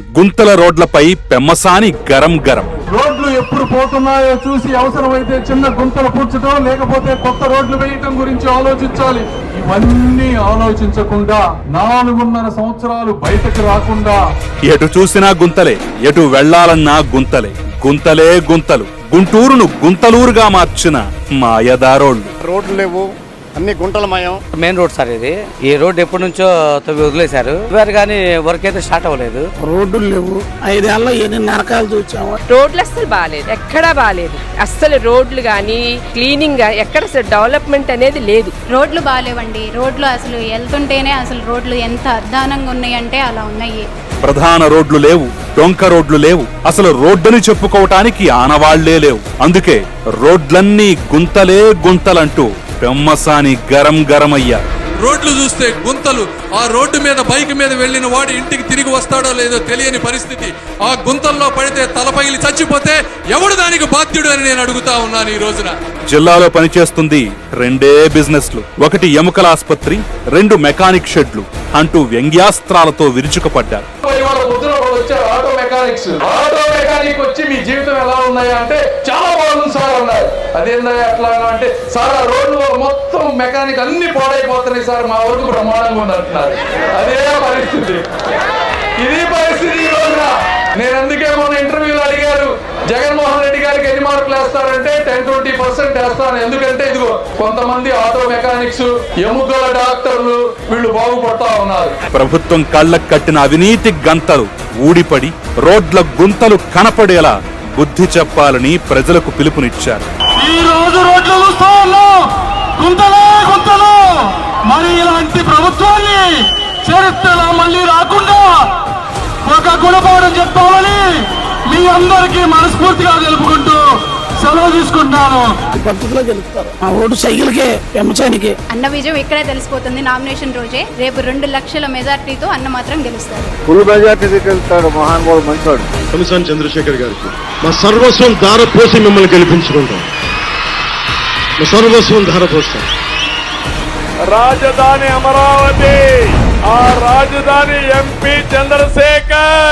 గుంతల రోడ్లపై పెమ్మసాని గరం గరం. రోడ్లు ఎప్పుడు పోతున్నాయో చూసి అవసరమైతే చిన్న గుంతలు పూడ్చడం లేకపోతే కొత్త రోడ్లు వేయటం గురించి ఆలోచించాలి. ఇవన్నీ ఆలోచించకుండా నాలుగున్నర సంవత్సరాలు బయటకు రాకుండా. ఎటు చూసినా గుంతలే ఎటు వెళ్ళాలన్నా గుంతలే. గుంతలే గుంతలు. గుంటూరును గుంతలూరుగా మార్చిన మాయదారోళ్ళు. రోడ్లు లేవు అన్ని గుంటలమయం మెయిన్ రోడ్ సార్ ఇది. ఈ రోడ్ ఎప్పటి నుంచో తవ్వి వదిలేశారు. ఇవారు కానీ వర్క్ అయితే స్టార్ట్ అవ్వలేదు. రోడ్లు లేవు. ఐదేళ్ళలో ఎన్ని నరకాలు చూసాము రోడ్లు అస్సలు బాగాలేదు. ఎక్కడా బాగాలేదు. అస్సలు రోడ్లు కానీ క్లీనింగ్గా ఎక్కడ అసలు డెవలప్మెంట్ అనేది లేదు. రోడ్లు బాగాలేవండి. రోడ్లు అసలు వెళ్తుంటేనే అసలు రోడ్లు ఎంత అద్దానంగా ఉన్నాయంటే అలా ఉన్నాయి. ప్రధాన రోడ్లు లేవు డొంక రోడ్లు లేవు. అసలు రోడ్డుని చెప్పుకోవటానికి ఆనవాళ్ళే లేవు. అందుకే రోడ్లన్నీ గుంతలే గుంతలంటూ పెమ్మసాని గరం గరం అయ్యారు రోడ్లు చూస్తే గుంతలు. ఆ రోడ్డు మీద బైక్ మీద వెళ్ళిన వాడు ఇంటికి తిరిగి వస్తాడో లేదో తెలియని పరిస్థితి. ఆ గుంతల్లో పడితే తలపగిలి చచ్చిపోతే ఎవడు దానికి బాధ్యుడు అని నేను అడుగుతా ఉన్నాను ఈ రోజున. జిల్లాలో పనిచేస్తుంది రెండే బిజినెస్లు. ఒకటి ఎముకల ఆస్పత్రి రెండు మెకానిక్ షెడ్లు. అంటూ వ్యంగ్యాస్త్రాలతో విరుచుకుపడ్డారు. ఆటో మెకానిక్స్ ఆటో మెకానిక్ వచ్చి మీ జీవితం ఎలా ఉన్నాయా అంటే చాలా ఉన్నారు. అదేందా అట్లా అంటే సార్ ఆ రోడ్లు మొత్తం మెకానిక్ అన్ని పాడైపోతున్నాయి సార్ మా వరకు బ్రహ్మాండంగా ఉంది అంటున్నారు. అదే పరిస్థితి. ఇది పరిస్థితి ఈ రోజున. నేను అందుకే మొన్న ఇంటర్వ్యూలో అడిగారు జగన్మోహన్ రెడ్డి గారికి ఎన్ని మార్కులు వేస్తారంటే టెన్ ట్వంటీ పర్సెంట్ వేస్తాను. ఎందుకంటే ఇదిగో కొంతమంది ఆటో మెకానిక్స్ ఎముకల డాక్టర్లు వీళ్ళు బాగుపడతా ఉన్నారు. ప్రభుత్వం కళ్ళకు కట్టిన అవినీతి గంతలు ఊడిపడి రోడ్ల గుంతలు కనపడేలా బుద్ధి చెప్పాలని ప్రజలకు పిలుపునిచ్చారు. ఈ రోజు రోడ్లు చూస్తా ఉన్నాం. గుంతలే గుంతలు. మరి ఇలాంటి ప్రభుత్వాన్ని చరిత్రలో మళ్ళీ రాకుండా ఒక గుణపాఠం చెప్తామని మీ అందరికీ మనస్ఫూర్తిగా తెలుపుకుంటూ సెలవు తీసుకుంటాను ఈ పద్ధతిలో గెలుస్తారు. ఆ ఓటు సైకిల్కే పెంచడానికి అన్న విజయం ఇక్కడే తెలిసిపోతుంది. నామినేషన్ రోజే రేపు రెండు లక్షల మెజార్టీతో అన్న మాత్రం గెలుస్తారు. ఫుల్ మెజార్టీ మంచివాడు తమిళసాని చంద్రశేఖర్ గారికి. మా సర్వస్వం ధారపోసి మిమ్మల్ని గెలిపించుకుంటాం. మా సర్వస్వం ధారపోస్తాం రాజధాని అమరావతి ఆ రాజధాని ఎంపీ చంద్రశేఖర్!